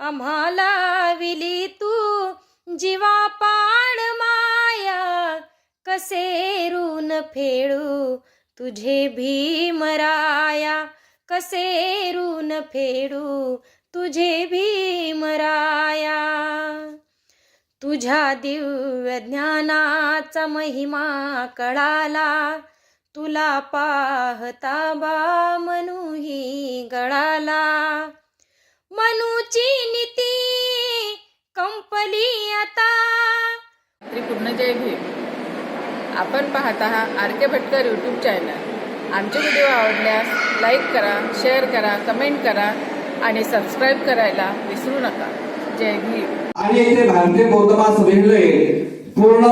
आम्हाला विली तू जीवापाड माया कसे ऋण फेडू तुझे भीमराया कसे ऋण फेडू तुझे भीमराया तुझ्या दिव्य ज्ञानाचा महिमा कळाला तुला पाहता बा मनुही गळाला. आता. त्रिपूर्ण जय भीम. आपण पाहत आहात R K Bhatkar YouTube channel आमचे व्हिडिओ आवडल्यास लाईक करा शेअर करा कमेंट करा आणि सबस्क्राईब करायला विसरू नका. जय भीम. आणि इथे भारतीय बौद्ध महासभेले पूर्ण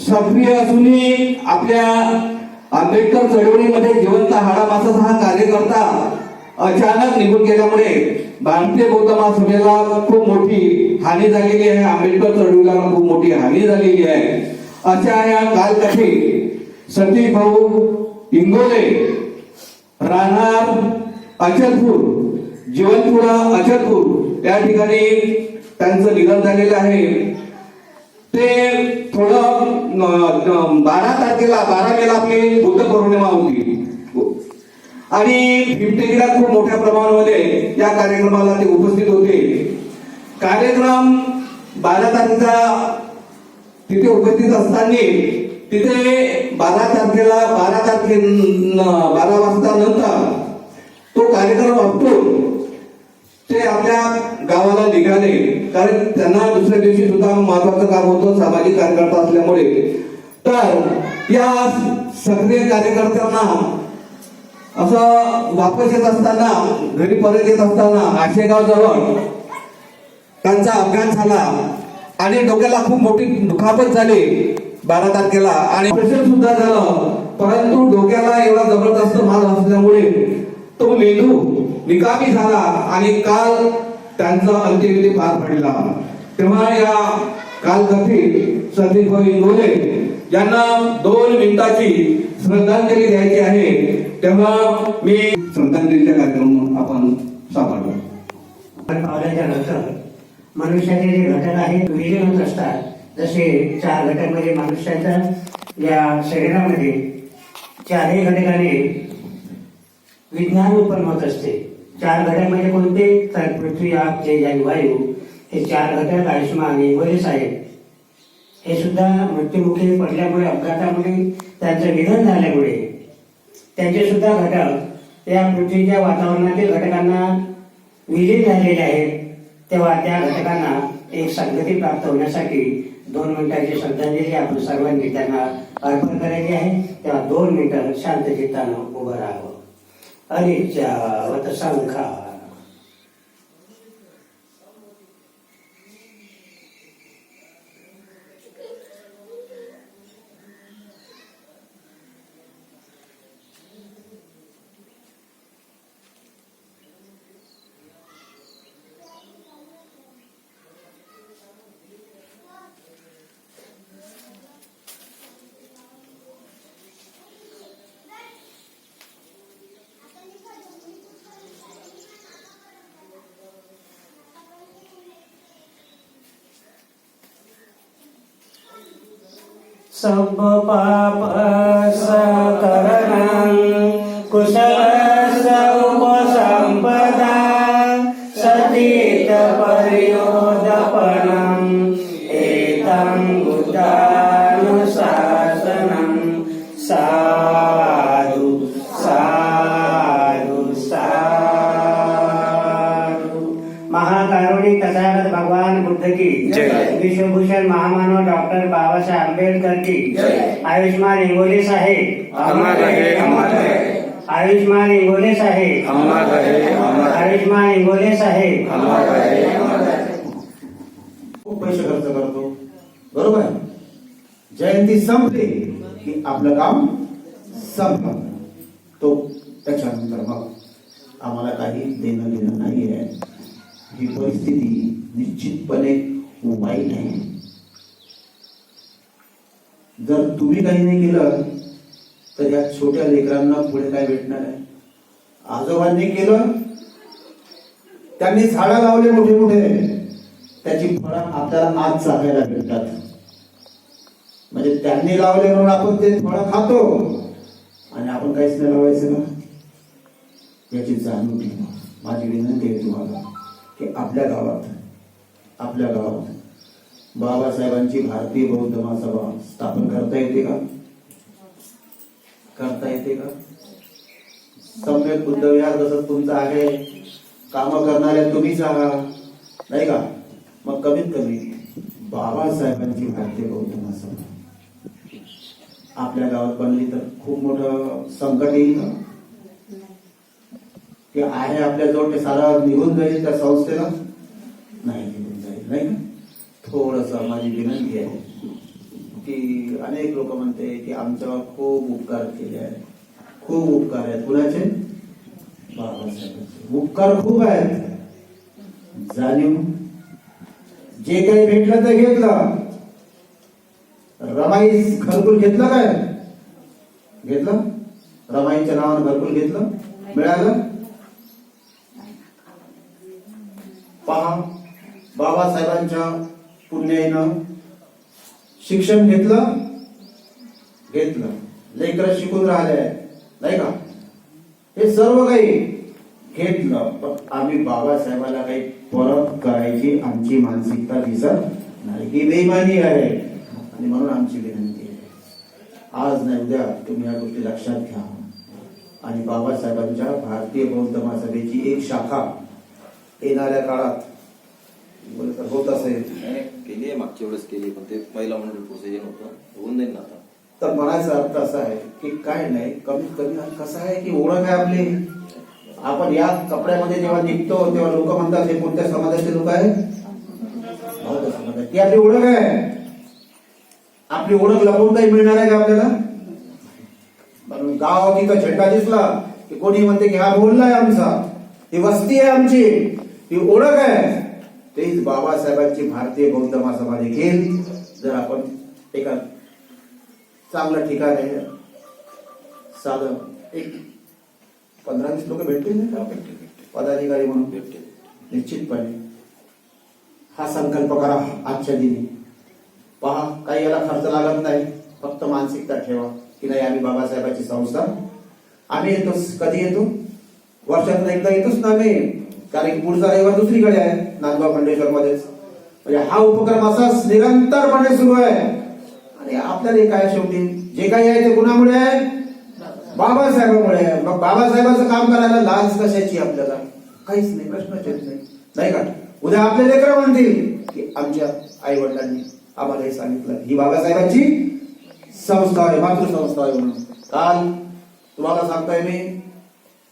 सक्रिय असूनही आपल्या आंबेडकर चळवळीमध्ये जिवंत हाडामासाचा हा कार्यकर्ता अचानक निघून गेल्यामुळे बांधते बौद्ध सभेला खूप मोठी हानी झालेली आहे. आंबेडकर चळवळीला खूप मोठी हानी झालेली आहे. अशा या कालकथी सतीश भाऊ इंगोले राहणार अचलपूर जीवनपुरा अचलपूर या ठिकाणी त्यांचं निधन झालेलं आहे. ते थोडं बारा तारखेला बारा मेला आपली बुद्ध पौर्णिमा होती. आणि फिफ्टीला खूप मोठ्या प्रमाणामध्ये या कार्यक्रमाला ते उपस्थित होते. कार्यक्रम बारा तारखेचा तिथे उपस्थित असताना तिथे बारा तारखेला बारा तारखे बारा वाजता नंतर तो कार्यक्रम आपटून ते आपल्या गावाला निघाले. कारण त्यांना दुसऱ्या दिवशी सुद्धा महत्वाचं काम होतं सामाजिक कार्यकर्ता असल्यामुळे. तर या सक्रिय कार्यकर्त्यांना असं वापस येत असताना घरी परत येत असताना आशेगाव जवळ त्यांचा अपघात झाला. आणि डोक्याला खूप मोठी दुखापत झाली बारा तारखेला. आणि ऑपरेशन सुद्धा झालं. परंतु डोक्याला एवढा जबरदस्त माल असल्यामुळे तो मेंदू निकामी झाला आणि काल त्यांचा अंत्यविधी पार पडला. तेव्हा या काल कालकथीत संदीपभाई इंगोले यांना दोन मिनिटाची श्रद्धांजली द्यायची आहे. तेव्हा मी श्रद्धांजलीचा कार्यक्रम आपण साकारलो पावल्याच्या नंतर मनुष्याचे जे घटक आहेत विलीन होत असतात जसे चार घटकामध्ये मनुष्याच्या या शरीरामध्ये चारही घटकाने विज्ञान उत्पन्न होत असते. चार घटक म्हणजे कोणते? तर पृथ्वी आग जे वायू. हे चार घटक आयुष्यमान आणि आहेत. हे सुद्धा मृत्युमुखी पडल्यामुळे अपघातामुळे त्यांचं निधन झाल्यामुळे. त्यांचे सुद्धा घटक या पृथ्वीच्या वातावरणातील घटकांना विलीन झालेले आहेत. तेव्हा त्या घटकांना एक संगती प्राप्त होण्यासाठी दोन मिनिटाची श्रद्धांजली आपण सर्वांनी त्यांना अर्पण करायची आहे. तेव्हा दोन मिनिटं शांत चित्तानं उभं राहावं. अनिच्छावत संखा सब पाप महाकारुणिक तथागत भगवान बुद्ध की। विश्वभूषण महामानव डॉक्टर बाबासाहेब आंबेडकर की। आयुष्मान इंगोले साहेब। आयुष्मान इंगोले साहेब। आयुष्मान इंगोले साहेब। पैसे खर्च करतो. बरोबर? जयंती संपली की आपलं काम संपलं. तो त्याच्यानंतर मग आम्हाला काही देणं घेणं नाही आहे ही परिस्थिती निश्चितपणे वाईट आहे जर तुम्ही काही नाही केलं तर या छोट्या लेकरांना पुढे काय भेटणार आहे? आजोबांनी केलं त्यांनी झाडं लावले मोठे मोठे. त्याची फळं आपल्याला आज चाखायला भेटतात. म्हणजे त्यांनी लावले म्हणून आपण ते फळं खातो आणि आपण काहीच नाही लावायचं ना याची जाणीव ठेवा. माझी विनंती आहे तुम्हाला. की आपल्या गावात आपल्या गावात बाबासाहेबांची भारतीय बौद्ध महासभा स्थापन करता येते का? करता येते का? सम्यक बुद्ध विहार जसं तुमचं आहे काम करणाऱ्या तुम्हीच आहात नाही का? मग कमीत कमी बाबासाहेबांची भारतीय बौद्ध महासभा. आपल्या गावात बनली तर खूप मोठं संकट येईल का ते आहे आपल्याजवळ ते सारं निघून जाईल त्या संस्थेला नाही निघून जाईल नाही थोडस माझी विनंती आहे की अनेक लोक म्हणते की आमच्यावर खूप उपकार केले आहेत खूप उपकार आहेत कुणाचे बाबासाहेबांचे उपकार खूप आहेत जाणीव जे काही भेटलं ते घेतलं रमाई घरकुल घेतलं काय घेतलं रमाईच्या नावानं घरकुल घेतलं मिळालं पहा बाबासाहेबांच्या पुण्याईनं शिक्षण घेतलं? घेतलं. लेकर शिकून राहिले नाही का? हे सर्व काही घेतलं. पण आम्ही बाबासाहेबाला काही परत करायची आमची मानसिकता दिसत नाही. ही बेमानी आहे. आणि म्हणून आमची विनंती आहे. आज नाही उद्या तुम्ही या गोष्टी लक्षात घ्या. आणि बाबासाहेबांच्या भारतीय बौद्ध महासभेची एक शाखा येणाऱ्या काळात. होत असेल. केली आहे मागच्या वेळेस केली पण ते महिला मंडळ प्रोसिजर होतं. होऊन जाईल ना आता. तर म्हणायचा अर्थ असा आहे की काय नाही कमीत कमी कसं आहे की ओळख आहे आपली. आपण या कपड्यामध्ये जेव्हा निघतो तेव्हा लोक म्हणतात हे कोणत्या समाजाचे लोक समाज ती आपली ओळख आहे. आपली ओळख लपवून काही मिळणार आहे का आपल्याला? म्हणून गाव तिथं झेंडा दिसला की कोणी म्हणते की हा बोलला आहे आमचा. ही वस्ती आहे आमची. ही ओळख आहे. तेच बाबासाहेबांची भारतीय बौद्ध महासभा देखील जर आपण एका चांगलं ठिकाण आहे साधं एक पंधरा वीस लोक भेटतील ना का? पदाधिकारी म्हणून? भेटते निश्चितपणे. हा संकल्प करा आजच्या दिनी. पहा काही याला खर्च लागत नाही. फक्त मानसिकता ठेवा. की नाही आम्ही बाबासाहेबाची संस्था. आम्ही येतो कधी येतो? वर्षातून एकदा येतोच ना आम्ही. कारण की पुढचा रविवार दुसरीकडे आहे नांदगाव खंडेश्वर मध्येच म्हणजे हा उपक्रम असाच निरंतरपणे सुरू आहे. आणि आपल्याला काय शेवटी जे काही आहे ते कुणामुळे आहे? बाबासाहेबामुळे आहे. मग बाबासाहेबाचं काम करायला लाज कशाची आपल्याला? काहीच नाही प्रश्नच येत नाही. नाही का? उद्या आपले लेकर म्हणतील की आमच्या आई वडिलांनी आम्हाला हे सांगितलं. ही बाबासाहेबांची संस्था आहे मातृसंस्था आहे म्हणून. काल तुम्हाला सांगतोय मी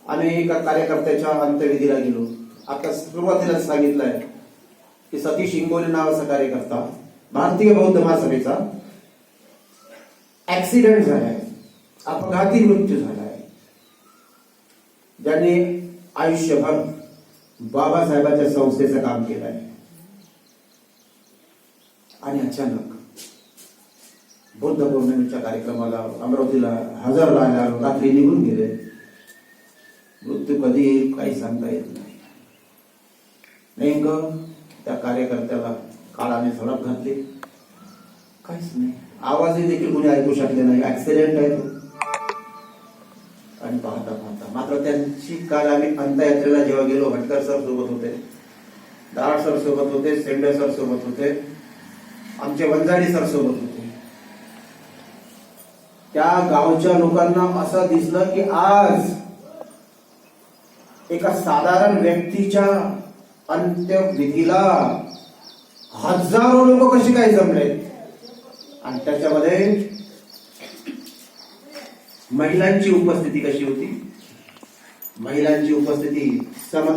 आम्ही एका कार्यकर्त्याच्या अंत्यविधीला गेलो. आता सुरुवातीलाच सांगितलंय की सतीश इंगोले नावाचा कार्यकर्ता भारतीय बौद्ध महासभेचा ऍक्सिडेंट झालाय अपघाती मृत्यू झालाय. ज्याने आयुष्यभर बाबासाहेबांच्या संस्थेचं काम केलंय. आणि अचानक बुद्ध पौर्णिमेच्या कार्यक्रमाला अमरावतीला हजर राहायला रात्री निघून गेले. मृत्यू कधी काही सांगता येत नाही. नेमकं त्या कार्यकर्त्याला काळाने झडप घातली. काहीच नाही. आवाजही देखील कोणी ऐकू शकले नाही. ऍक्सिडेंट आहे तो. आणि पाहता पाहता. मात्र त्यांची काल आम्ही अंतयात्रेला जेव्हा गेलो भटकर सर सोबत होते दाड सर सोबत होते सेंडे सर सोबत होते आमचे वंजाडी सर सोबत होते. त्या गावच्या लोकांना असं दिसलं की आज एका साधारण व्यक्तीच्या अंत्यविधीला हजारो लोक कशी काय जमले? आणि त्याच्यामध्ये महिलांची उपस्थिती कशी होती? महिलांची उपस्थिती सम